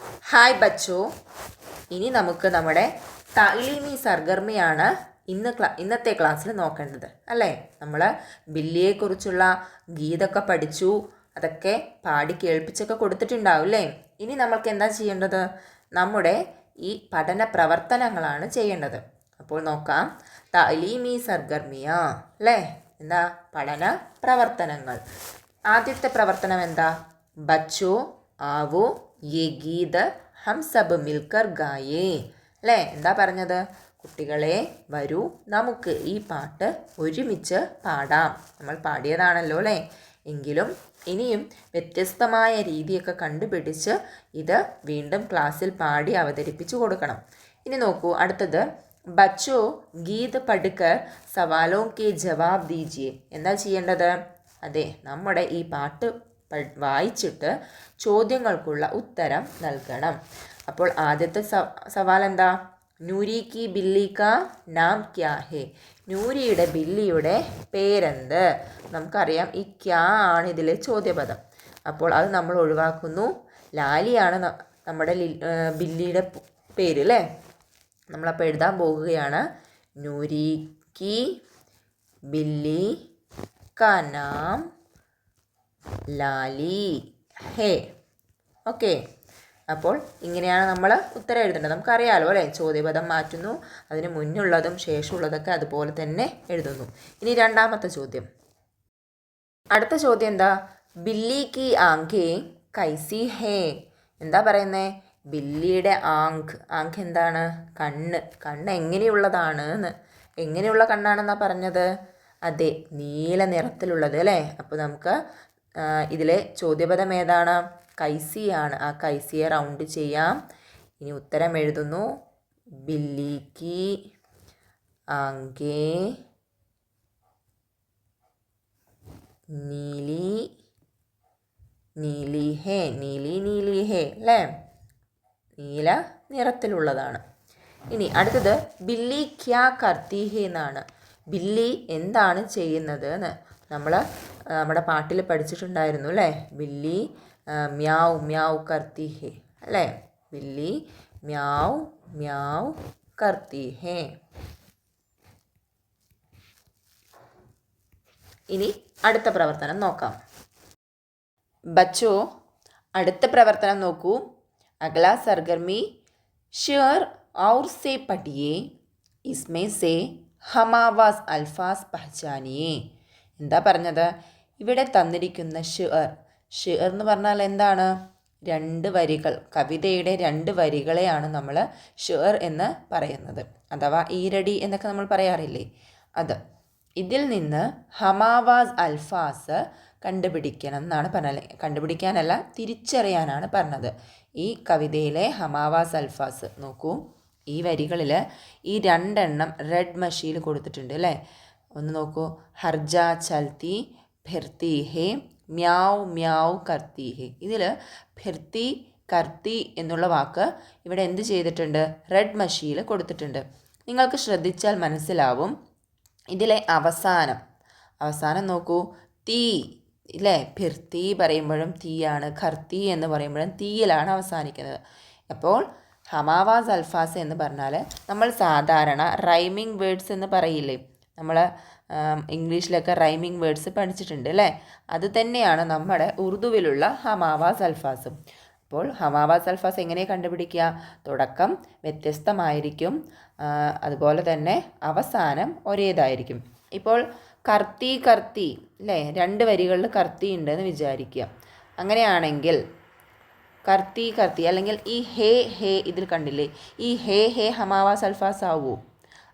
Hi Bachchu. ഇനി നമുക്ക് നമ്മുടെ തലീമി സർഗർമിയാണ് ഇന്ന് ക്ലാ ഇന്നത്തെ ക്ലാസ്സിൽ നോക്കേണ്ടത് അല്ലേ? നമ്മൾ ബില്ലിയെക്കുറിച്ചുള്ള ഗീതൊക്കെ പഠിച്ചു അതൊക്കെ പാടി കേൾപ്പിച്ചൊക്കെ കൊടുത്തിട്ടുണ്ടാവും അല്ലേ? ഇനി നമ്മൾക്ക് എന്താ ചെയ്യേണ്ടത്? നമ്മുടെ ഈ പഠന പ്രവർത്തനങ്ങളാണ് ചെയ്യേണ്ടത്. അപ്പോൾ നോക്കാം. തലീമി സർഗർമിയ അല്ലേ? എന്താ? പഠന പ്രവർത്തനങ്ങൾ. ആദ്യത്തെ പ്രവർത്തനം എന്താ? ബച്ചു ആവോ യേ ഗീത ഹം സബ് മിൽക്കർ ഗായേ. അല്ലേ എന്താ പറഞ്ഞത്? കുട്ടികളെ വരൂ നമുക്ക് ഈ പാട്ട് ഒരുമിച്ച് പാടാം. നമ്മൾ പാടിയതാണല്ലോ അല്ലേ എങ്കിലും ഇനിയും വ്യത്യസ്തമായ രീതിയൊക്കെ കണ്ടുപിടിച്ച് ഇത് വീണ്ടും ക്ലാസ്സിൽ പാടി അവതരിപ്പിച്ചു കൊടുക്കണം. ഇനി നോക്കൂ അടുത്തത്. ബച്ചോ ഗീത് പടുക്കർ സവാലോ കെ ജവാബ് ദീജിയെ. എന്താ ചെയ്യേണ്ടത്? അതെ നമ്മുടെ ഈ പാട്ട് വായിച്ചിട്ട് ചോദ്യങ്ങൾക്കുള്ള ഉത്തരം നൽകണം. അപ്പോൾ ആദ്യത്തെ സവാൽ എന്താ നൂരി കി ബില്ലി കാ നാം ക്യാ ഹേ? നൂരിയുടെ ബില്ലിയുടെ പേരെന്ത്? നമുക്കറിയാം ഈ ക്യാ ആണ് ഇതിലെ ചോദ്യപദം. അപ്പോൾ അത് നമ്മൾ ഒഴിവാക്കുന്നു. ലാലിയാണ് നമ്മുടെ ബില്ലിയുടെ പേര് അല്ലേ നമ്മളപ്പോൾ എഴുതാൻ പോകുകയാണ് നൂരി കി ബില്ലി കാ നാം ലാലി. ഹേ. ഓക്കെ. അപ്പോൾ ഇങ്ങനെയാണ് നമ്മൾ ഉത്തരം എഴുതേണ്ടത്. നമുക്കറിയാലോ അല്ലേ? ചോദ്യപദം മാറ്റുന്നു അതിന് മുന്നുള്ളതും ശേഷമുള്ളതൊക്കെ അതുപോലെ തന്നെ എഴുതുന്നു. ഇനി രണ്ടാമത്തെ ചോദ്യം. അടുത്ത ചോദ്യം എന്താ? ബില്ലി കി ആങ്കേ കൈസി ഹേ. എന്താ പറയുന്നേ? ബില്ലിയുടെ ആങ്ക് ആങ്ക് എന്താണ്? കണ്ണ്. കണ്ണ് എങ്ങനെയുള്ളതാണ് എന്ന് എങ്ങനെയുള്ള കണ്ണാണെന്നാണ് പറഞ്ഞത്? അതെ നീല നിറത്തിലുള്ളത് അല്ലേ? അപ്പോൾ നമുക്ക് ഇതിലെ ചോദ്യപദം ഏതാണ്? കൈസി ആണ്. ആ കൈസിയെ റൗണ്ട് ചെയ്യാം. ഇനി ഉത്തരം എഴുതുന്നു. ബില്ലിക്ക് ആങ്കേ നീലി നീലി ഹേ നീലി നീലി ഹേ അല്ലേ? നീല നിറത്തിലുള്ളതാണ്. ഇനി അടുത്തത് ബില്ലി ക്യാ കർത്തി ഹേ എന്നാണ്. ബില്ലി എന്താണ് ചെയ്യുന്നത് എന്ന് നമ്മൾ നമ്മുടെ പാട്ടിൽ പഠിച്ചിട്ടുണ്ടായിരുന്നു അല്ലേ? ബില്ലി മ്യാവ് മ്യാവ് കർത്തി ഹേ അല്ലേ? ബില്ലി മ്യാവ് മ്യാവ് കർത്തി ഹേ. ഇനി അടുത്ത പ്രവർത്തനം നോക്കാം. ബച്ചോ അടുത്ത പ്രവർത്തനം നോക്കൂ. അഗല സർഗർമി ഷെയർ ഔർ സെ പഠിയേ ഇസ്മേ സെ ഹമാവാസ് അൽഫാസ് പഹ്ചാനിയേ. എന്താ പറഞ്ഞത്? ഇവിടെ തന്നിരിക്കുന്ന ഷെയർ ഷെയർ എന്ന് പറഞ്ഞാൽ എന്താണ്? രണ്ട് വരികൾ. കവിതയുടെ രണ്ട് വരികളെയാണ് നമ്മൾ ഷെയർ എന്ന് പറയുന്നത്. അഥവാ ഈരടി എന്നൊക്കെ നമ്മൾ പറയാറില്ലേ? അത്. ഇതിൽ നിന്ന് ഹമാവാസ് അൽഫാസ് കണ്ടുപിടിക്കണം എന്നാണ് പറഞ്ഞത്. കണ്ടുപിടിക്കാനല്ല തിരിച്ചറിയാനാണ് പറഞ്ഞത്. ഈ കവിതയിലെ ഹമാവാസ് അൽഫാസ് നോക്കൂ. ഈ വരികളിൽ ഈ രണ്ടെണ്ണം റെഡ് മഷിയിൽ കൊടുത്തിട്ടുണ്ട് അല്ലേ? ഒന്ന് നോക്കൂ. ഹർജ ചൽത്തി ഫിർത്തി ഹേ മ്യാവ് മ്യാവ് കർത്തി ഹേ ഇതിൽ ഫിർത്തി കർത്തി എന്നുള്ള വാക്ക് ഇവിടെ എന്ത് ചെയ്തിട്ടുണ്ട്? റെഡ് മഷിയിൽ കൊടുത്തിട്ടുണ്ട്. നിങ്ങൾക്ക് ശ്രദ്ധിച്ചാൽ മനസ്സിലാവും. ഇതിലെ അവസാനം അവസാനം നോക്കൂ. തീ ഇല്ലേ? ഫിർത്തി പറയുമ്പോഴും തീയാണ് ഖർത്തി എന്ന് പറയുമ്പോഴും തീയിലാണ് അവസാനിക്കുന്നത്. അപ്പോൾ ഹമാവാസ് അൽഫാസ് എന്ന് പറഞ്ഞാൽ നമ്മൾ സാധാരണ റൈമിംഗ് വേർഡ്സ് എന്ന് പറയില്ലേ? നമ്മൾ ഇംഗ്ലീഷിലൊക്കെ റൈമിംഗ് വേർഡ്സ് പഠിച്ചിട്ടുണ്ട് അല്ലേ? അത് തന്നെയാണ് നമ്മുടെ ഉറുദുവിലുള്ള ഹമാവാസ് അൽഫാസും. അപ്പോൾ ഹമാവാസ് അൽഫാസ് എങ്ങനെ കണ്ടുപിടിക്കുക? തുടക്കം വ്യത്യസ്തമായിരിക്കും. അതുപോലെ തന്നെ അവസാനം ഒരേതായിരിക്കും. ഇപ്പോൾ കർത്തി കർത്തി അല്ലേ? രണ്ട് വരികളിൽ കർത്തി ഉണ്ടെന്ന് വിചാരിക്കുക. അങ്ങനെയാണെങ്കിൽ കർത്തി കർത്തി അല്ലെങ്കിൽ ഈ ഹേ ഹേ ഇതിൽ കണ്ടില്ലേ? ഈ ഹേ ഹേ ഹമാവാസ് അൽഫാസ് ആവൂ?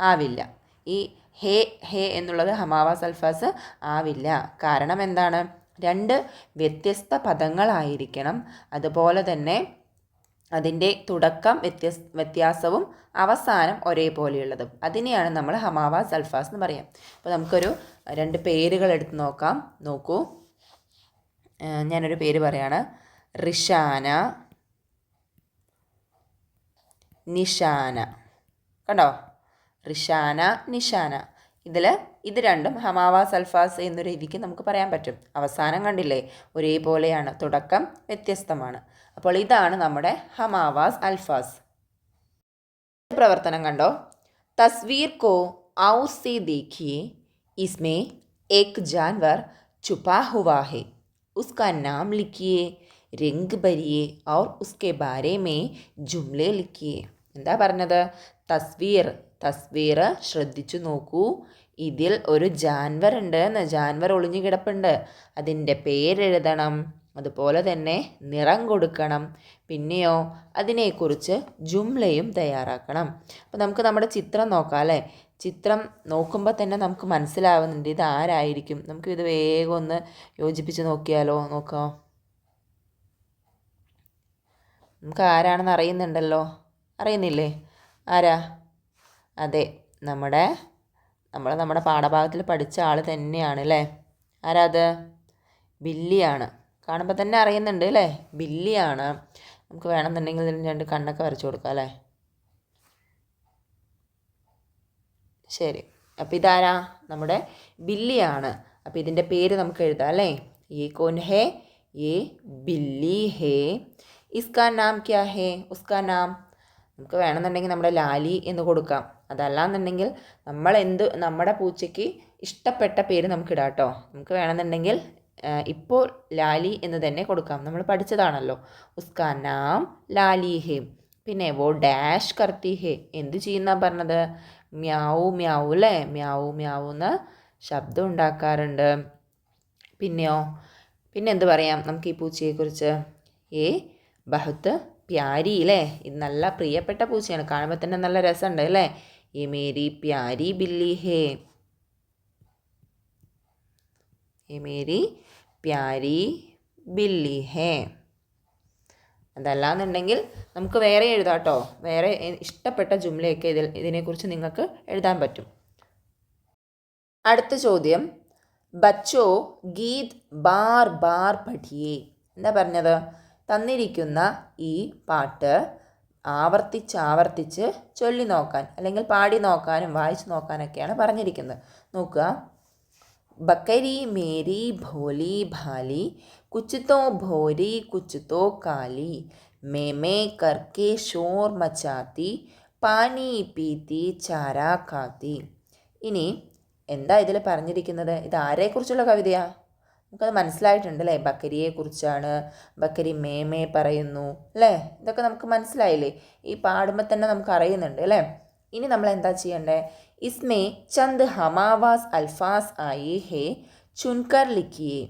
ആവില്ല. ഈ ഹേ ഹേ എന്നുള്ളത് ഹമാവാസ് അൽഫാസ് ആവില്ല. കാരണം എന്താണ്? രണ്ട് വ്യത്യസ്ത പദങ്ങളായിരിക്കണം. അതുപോലെ തന്നെ അതിന്റെ തുടക്കം വ്യത്യസ് വ്യത്യാസവും അവസാനം ഒരേപോലെയുള്ളതും. അതിനെയാണ് നമ്മൾ ഹമാവാസ് അൽഫാസ് എന്ന് പറയാം. അപ്പോൾ നമുക്കൊരു രണ്ട് പേരുകൾ എടുത്ത് നോക്കാം. നോക്കൂ. ഞാനൊരു പേര് പറയാണ്. റിഷാന നിഷാന. കണ്ടോ? റിഷാന നിഷാന ഇതിൽ ഇത് രണ്ടും ഹമാവാസ് അൽഫാസ് എന്ന രീതിക്ക് നമുക്ക് പറയാൻ പറ്റും അവസാനം കണ്ടില്ലേ ഒരേപോലെയാണ് തുടക്കം വ്യത്യസ്തമാണ് അപ്പോൾ ഇതാണ് നമ്മുടെ ഹമാവാസ് അൽഫാസ് प्रवर्तन कहो तस्वीर को और से देखिए इसमें एक जानवर छुपा हुआ है उसका नाम लिखिए रंग भरिए और उसके बारे में जुमले लिखिए എന്താ പറഞ്ഞത്? തസ്വീർ തസ്വീർ ശ്രദ്ധിച്ചു നോക്കൂ. ഇതിൽ ഒരു ജാൻവർ ഉണ്ട് എന്ന് ജാൻവർ ഒളിഞ്ഞു കിടപ്പുണ്ട്. അതിന്റെ പേരെഴുതണം. അതുപോലെ തന്നെ നിറം കൊടുക്കണം. പിന്നെയോ അതിനെക്കുറിച്ച് ജുംലയും തയ്യാറാക്കണം. അപ്പോൾ നമുക്ക് നമ്മുടെ ചിത്രം നോക്കാം അല്ലേ? ചിത്രം നോക്കുമ്പോൾ തന്നെ നമുക്ക് മനസ്സിലാവുന്നുണ്ട് ഇത് ആരായിരിക്കും. നമുക്ക് ഇത് വേഗം ഒന്ന് യോജിപ്പിച്ച് നോക്കിയാലോ? നോക്കാം. നമുക്ക് ആരാണെന്ന് അറിയുന്നുണ്ടല്ലോ. അറിയുന്നില്ലേ ആരാ അതെ നമ്മുടെ നമ്മൾ നമ്മുടെ പാഠഭാഗത്തിൽ പഠിച്ച ആൾ തന്നെയാണ് അല്ലേ ആരാ അത് ബില്ലിയാണ് കാണുമ്പോൾ തന്നെ അറിയുന്നുണ്ട് അല്ലേ ബില്ലിയാണ് നമുക്ക് വേണമെന്നുണ്ടെങ്കിൽ ഇതിന് രണ്ട് കണ്ണൊക്കെ വരച്ചു കൊടുക്കാം അല്ലേ ശരി അപ്പോൾ ഇതാരാ നമ്മുടെ ബില്ലിയാണ് അപ്പോൾ ഇതിൻ്റെ പേര് നമുക്ക് എഴുതാം അല്ലേ ये कौन है ये बिल्ली है इसका नाम क्या है उसका नाम നമുക്ക് വേണമെന്നുണ്ടെങ്കിൽ നമ്മുടെ ലാലി എന്ന് കൊടുക്കാം. അതല്ലാന്നുണ്ടെങ്കിൽ നമ്മൾ എന്ത് നമ്മുടെ പൂച്ചയ്ക്ക് ഇഷ്ടപ്പെട്ട പേര് നമുക്ക് ഇടാം കേട്ടോ. നമുക്ക് വേണമെന്നുണ്ടെങ്കിൽ ഇപ്പോൾ ലാലി എന്ന് തന്നെ കൊടുക്കാം. നമ്മൾ പഠിച്ചതാണല്ലോ. ഉസ്കാ നാം ലാലി ഹേ. പിന്നെ വോ ഡാഷ് കർത്തി ഹേ. എന്ത് ചെയ്യുന്ന പറഞ്ഞത്? മ്യാവു മ്യാവു അല്ലേ? മ്യാവു മ്യാവു എന്ന് ശബ്ദം ഉണ്ടാക്കാറുണ്ട്. പിന്നെയോ? പിന്നെ എന്ത് പറയാം നമുക്ക് ഈ പൂച്ചയെക്കുറിച്ച്? ഏ ബഹുത്ത് പ്യാരി അല്ലേ ഇത് നല്ല പ്രിയപ്പെട്ട പൂച്ചയാണ്. കാണുമ്പോൾ തന്നെ നല്ല രസമുണ്ട് അല്ലേ ഈ മേരി പ്യാരി ബില്ലി ഹേ. ഈ മേരി പ്യാരി ബില്ലി ഹേ. അതല്ലാന്നുണ്ടെങ്കിൽ നമുക്ക് വേറെ എഴുതാം കേട്ടോ വേറെ ഇഷ്ടപ്പെട്ട ജുംലയൊക്കെ ഇതിൽ ഇതിനെക്കുറിച്ച് നിങ്ങൾക്ക് എഴുതാൻ പറ്റും. അടുത്ത ചോദ്യം. ബച്ചോ ഗീത് ബാർ ബാർ പഠിയേ. എന്താ പറഞ്ഞത്? തന്നിരിക്കുന്ന ഈ പാട്ട് ആവർത്തിച്ച് ആവർത്തിച്ച് ചൊല്ലി നോക്കാൻ അല്ലെങ്കിൽ പാടി നോക്കാനും വായിച്ചു നോക്കാനൊക്കെയാണ് പറഞ്ഞിരിക്കുന്നത്. നോക്കുക. ബക്കരി മേരി ഭോലി ഭാലി കുച്ചുത്തോ ഭോരി കുച്ചുത്തോ കാലി മേമേ കർക്കെ ഷോർ മച്ചാത്തി പാനി പീത്തി ചാരാ കാത്തി. ഇനി എന്താ ഇതിൽ പറഞ്ഞിരിക്കുന്നത്? ഇത് ആരെക്കുറിച്ചുള്ള കവിതയാണ് നമുക്കത് മനസ്സിലായിട്ടുണ്ട് അല്ലേ ബക്കരിയെക്കുറിച്ചാണ് ബക്കരി മേമേ പറയുന്നു അല്ലേ? ഇതൊക്കെ നമുക്ക് മനസ്സിലായില്ലേ? ഈ പാടുമ്പോൾ തന്നെ നമുക്ക് അറിയുന്നുണ്ട് അല്ലേ? ഇനി നമ്മൾ എന്താ ചെയ്യണ്ടേ? ഇസ്മേ ചന്ദ് ഹമാവാസ് അൽഫാസ് ആയി ഹേ ചുൻകർ ലിക്കിയേ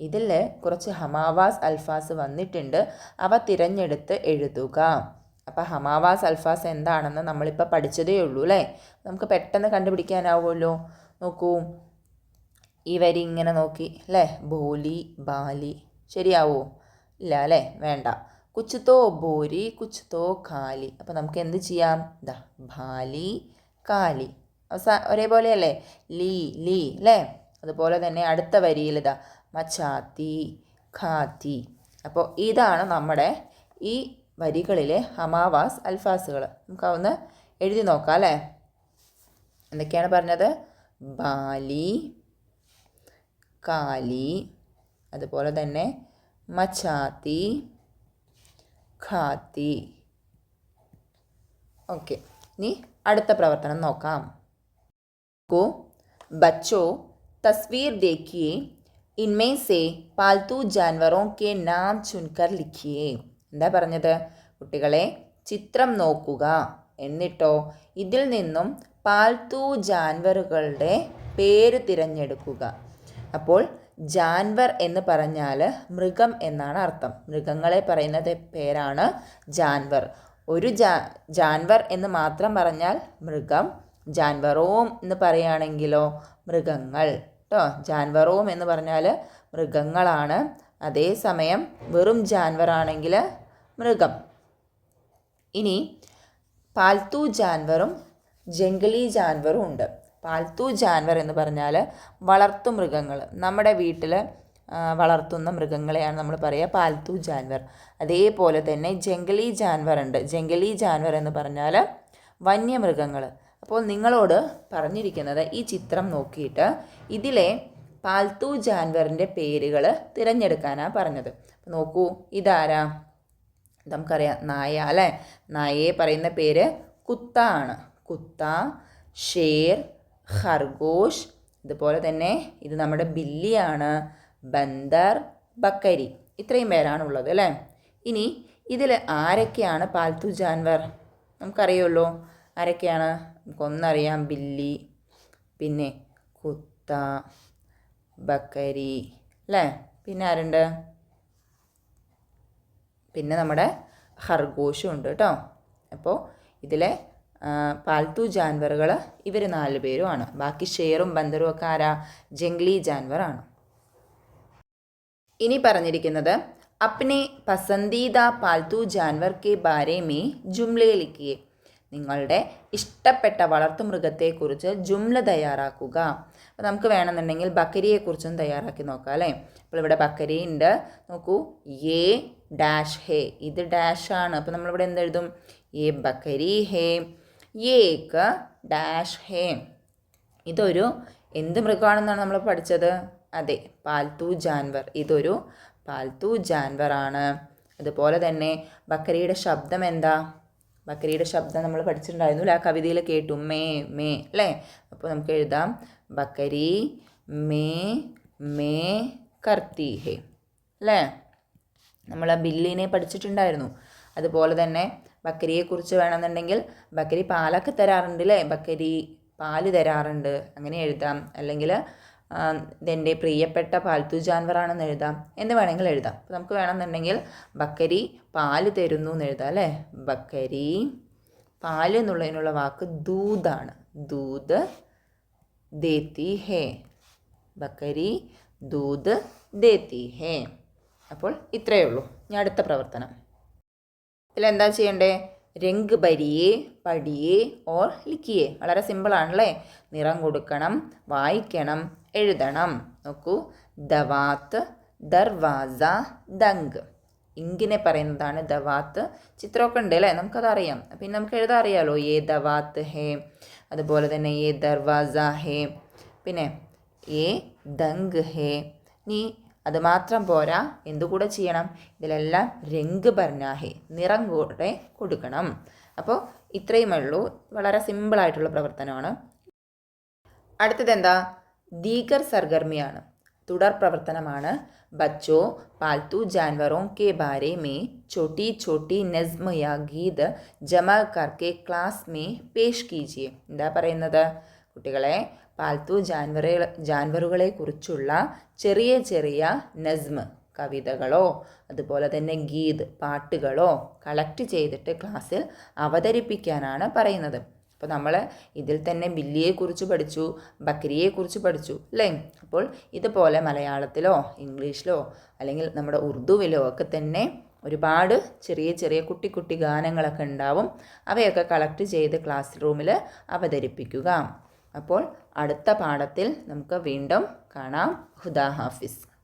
ഇതിൽ കുറച്ച് ഹമാവാസ് അൽഫാസ് വന്നിട്ടുണ്ട്. അവ തിരഞ്ഞെടുത്ത് എഴുതുക. അപ്പോൾ ഹമാവാസ് അൽഫാസ് എന്താണെന്ന് നമ്മളിപ്പോൾ പഠിച്ചതേ ഉള്ളൂ അല്ലേ? നമുക്ക് പെട്ടെന്ന് കണ്ടുപിടിക്കാനാവുമല്ലോ. നോക്കൂ. ഈ വരി ഇങ്ങനെ നോക്കി. അല്ലേ ബോലി ബാലി. ശരിയാവോ? ഇല്ല അല്ലേ വേണ്ട. കുച്ചുത്തോ ബോരി കുച്ചുത്തോ കാലി. അപ്പോൾ നമുക്ക് എന്ത് ചെയ്യാം? ദാ ബാലി കാലി. അവസാ ഒരേപോലെയല്ലേ? ലീ ലീ അല്ലേ അതുപോലെ തന്നെ അടുത്ത വരിയിൽ ഇതാ മച്ചാത്തി ഖാത്തി. അപ്പോൾ ഇതാണ് നമ്മുടെ ഈ വരികളിലെ ഹമാവാസ് അൽഫാസുകൾ. നമുക്ക് ഒന്ന് എഴുതി നോക്കാം അല്ലേ എന്തൊക്കെയാണ് പറഞ്ഞത്? ബാലി കാലി അതുപോലെ തന്നെ മച്ചാത്തി ഖാത്തി ഓക്കെ ഇനി അടുത്ത പ്രവർത്തനം നോക്കാം को बच्चों तस्वीर देखिए इनमें से പാൽത്തു ജാൻവറോ കെ നാം ചുൻകർ ലിഖിയേ എന്താ പറഞ്ഞത് കുട്ടികളെ ചിത്രം നോക്കുക എന്നിട്ടോ ഇതിൽ നിന്നും പാൽത്തു ജാൻവറുകളുടെ പേര് തിരഞ്ഞെടുക്കുക അപ്പോൾ ജാൻവർ എന്ന് പറഞ്ഞാൽ മൃഗം എന്നാണ് അർത്ഥം. മൃഗങ്ങളെ പറയുന്നത് പേരാണ് ജാൻവർ. ഒരു ജാ ജാൻവർ എന്ന് മാത്രം പറഞ്ഞാൽ മൃഗം. ജാൻവറോം എന്ന് പറയുകയാണെങ്കിലോ മൃഗങ്ങൾ. കേട്ടോ ജാൻവറോം എന്ന് പറഞ്ഞാൽ മൃഗങ്ങളാണ്. അതേസമയം വെറും ജാൻവർ ആണെങ്കിൽ മൃഗം. ഇനി പാൽത്തു ജാൻവറും ജംഗലി ജാൻവറും ഉണ്ട്. പാൽത്തു ജാൻവർ എന്ന് പറഞ്ഞാൽ വളർത്തു മൃഗങ്ങൾ നമ്മുടെ വീട്ടിൽ വളർത്തുന്ന മൃഗങ്ങളെയാണ് നമ്മൾ പറയുക പാൽത്തു ജാൻവർ. അതേപോലെ തന്നെ ജംഗലി ജാൻവർ ഉണ്ട്. ജംഗലി ജാൻവർ എന്ന് പറഞ്ഞാൽ വന്യമൃഗങ്ങൾ അപ്പോൾ നിങ്ങളോട് പറഞ്ഞിരിക്കുന്നത് ഈ ചിത്രം നോക്കിയിട്ട് ഇതിലെ പാൽത്തു ജാൻവറിന്റെ പേരുകൾ തിരഞ്ഞെടുക്കാനാണ് പറഞ്ഞത്. നോക്കൂ ഇതാരാ? നമുക്കറിയാം നായ അല്ലേ? നായയെ പറയുന്ന പേര് കുത്ത ആണ്. കുത്ത ഷേർ ഖർഗോഷ് ഇതുപോലെ തന്നെ ഇത് നമ്മുടെ ബില്ലിയാണ് ബന്ദർ ബക്കരി ഇത്രയും പേരാണുള്ളത് അല്ലേ? ഇനി ഇതിൽ ആരൊക്കെയാണ് പാൽത്തു ജാൻവർ നമുക്കറിയുമല്ലോ ആരൊക്കെയാണ്? നമുക്കൊന്നറിയാം ബില്ലി പിന്നെ കുത്ത ബക്കരി അല്ലേ? പിന്നെ ആരുണ്ട്? പിന്നെ നമ്മുടെ ഖർഗോഷും ഉണ്ട് കേട്ടോ. അപ്പോൾ ഇതിലെ പാൽത്തു ജാൻവറുകൾ ഇവർ നാല് പേരുമാണ് ബാക്കി ഷെയറും ബന്ദറും ഒക്കെ ആരാ? ജംഗ്ലി ജാൻവറാണ് ഇനി പറഞ്ഞിരിക്കുന്നത് അപ്നെ പസന്ദീദ പാൽത്തു ജാൻവർ കെ ബാരെ മേ ജുംലെ നിങ്ങളുടെ ഇഷ്ടപ്പെട്ട വളർത്തുമൃഗത്തെക്കുറിച്ച് ജുംല തയ്യാറാക്കുക. അപ്പോൾ നമുക്ക് വേണമെന്നുണ്ടെങ്കിൽ ബക്കരിയെക്കുറിച്ചും തയ്യാറാക്കി നോക്കാം അല്ലേ? അപ്പോൾ ഇവിടെ ബക്കരി ഉണ്ട് നോക്കൂ എ ഡാഷ് ഹേ. ഇത് ഡാഷാണ് അപ്പോൾ നമ്മളിവിടെ എന്തെഴുതും? എ ബക്കരി ഹേ. ഏക്ക് ഡാഷ് ഹേ. ഇതൊരു എന്ത് മൃഗമാണെന്നാണ് നമ്മൾ പഠിച്ചത്? അതെ പാൽത്തു ജാൻവർ. ഇതൊരു പാൽത്തു ജാൻവർ ആണ്. അതുപോലെ തന്നെ ബക്കരിയുടെ ശബ്ദം എന്താ? ബക്കരിയുടെ ശബ്ദം നമ്മൾ പഠിച്ചിട്ടുണ്ടായിരുന്നു ആ കവിതയിൽ കേട്ടു. മേ മേ അല്ലേ? അപ്പോൾ നമുക്ക് എഴുതാം. ബക്കരി മേ മേ കർത്തി ഹേ. അല്ലേ? നമ്മൾ ആ ബില്ലിനെ പഠിച്ചിട്ടുണ്ടായിരുന്നു. അതുപോലെ തന്നെ ബക്കരിയെക്കുറിച്ച് വേണമെന്നുണ്ടെങ്കിൽ ബക്കരി പാലൊക്കെ തരാറുണ്ട് അല്ലേ ബക്കരി പാൽ തരാറുണ്ട്. അങ്ങനെ എഴുതാം. അല്ലെങ്കിൽ ഇതെന്റെ പ്രിയപ്പെട്ട പാൽത്തു ജാൻവറാണെന്ന് എഴുതാം. എന്ന് വേണമെങ്കിൽ എഴുതാം. അപ്പോൾ നമുക്ക് വേണമെന്നുണ്ടെങ്കിൽ ബക്കരി പാൽ തരുന്നു എന്ന് എഴുതാം അല്ലേ? ബക്കരി പാൽ എന്നുള്ളതിനുള്ള വാക്ക് ദൂതാണ്. ദൂത് ദേത്തി ഹേ. ബക്കരി ദൂത് ദേത്തി ഹേ. അപ്പോൾ ഇത്രയേ ഉള്ളൂ. ഞാൻ അടുത്ത പ്രവർത്തനം. ഇതിലെന്താ ചെയ്യണ്ടേ? രംഗ് ഭരിയേ പടിയേ ഓർ ലിക്കിയെ വളരെ സിമ്പിളാണല്ലേ? നിറം കൊടുക്കണം വായിക്കണം എഴുതണം. നോക്കൂ. ദവാത്ത് ദർവാസ ദങ്ക് ഇങ്ങനെ പറയുന്നതാണ് ദവാത്ത്. ചിത്രമൊക്കെ ഉണ്ട് അല്ലേ നമുക്കത് അറിയാം പിന്നെ നമുക്ക് എഴുതാൻ അറിയാലോ. ഏ ദവാത്ത് ഹേ അതുപോലെ തന്നെ ഏ ദർവാസ ഹേ. പിന്നെ ഏ ദങ്ക് ഹേ. നീ അതുമാത്രം പോരാ. എന്തുകൂടെ ചെയ്യണം? ഇതിലെല്ലാം രംഗ് ബർനാഹി നിറം കൂടെ കൊടുക്കണം. അപ്പോൾ ഇത്രയുമേ ഉള്ളൂ. വളരെ സിമ്പിളായിട്ടുള്ള പ്രവർത്തനമാണ്. അടുത്തത് എന്താ ദീഗർ സർഗർമ്മിയാണ്. തുടർ പ്രവർത്തനമാണ്. ബച്ചോ Palthu ജാൻവറോ K Bare may Chhoti Chhoti നസ്മയ Geet ജമാക്കാർക്ക് class may പേഷ് കീജിയെ എന്താ പറയുന്നത്? കുട്ടികളെ പാൽത്തു ജാൻവറെ ജാൻവറുകളെ കുറിച്ചുള്ള ചെറിയ ചെറിയ നസ്മ് കവിതകളോ അതുപോലെ തന്നെ ഗീത് പാട്ടുകളോ കളക്ട് ചെയ്തിട്ട് ക്ലാസ്സിൽ അവതരിപ്പിക്കാനാണ് പറയുന്നത്. അപ്പോൾ നമ്മൾ ഇതിൽ തന്നെ ബില്ലിയെക്കുറിച്ച് പഠിച്ചു ബക്രിയെക്കുറിച്ച് പഠിച്ചു അല്ലേ? അപ്പോൾ ഇതുപോലെ മലയാളത്തിലോ ഇംഗ്ലീഷിലോ അല്ലെങ്കിൽ നമ്മുടെ ഉറുദുവിലോ ഒക്കെ തന്നെ ഒരുപാട് ചെറിയ ചെറിയ കുട്ടി കുട്ടി ഗാനങ്ങളൊക്കെ ഉണ്ടാവും. അവയൊക്കെ കളക്ട് ചെയ്ത് ക്ലാസ് റൂമിൽ അവതരിപ്പിക്കുക. അപ്പോൾ അടുത്ത പാഠത്തിൽ നമുക്ക് വീണ്ടും കാണാം. ഹുദാ ഹാഫിസ്.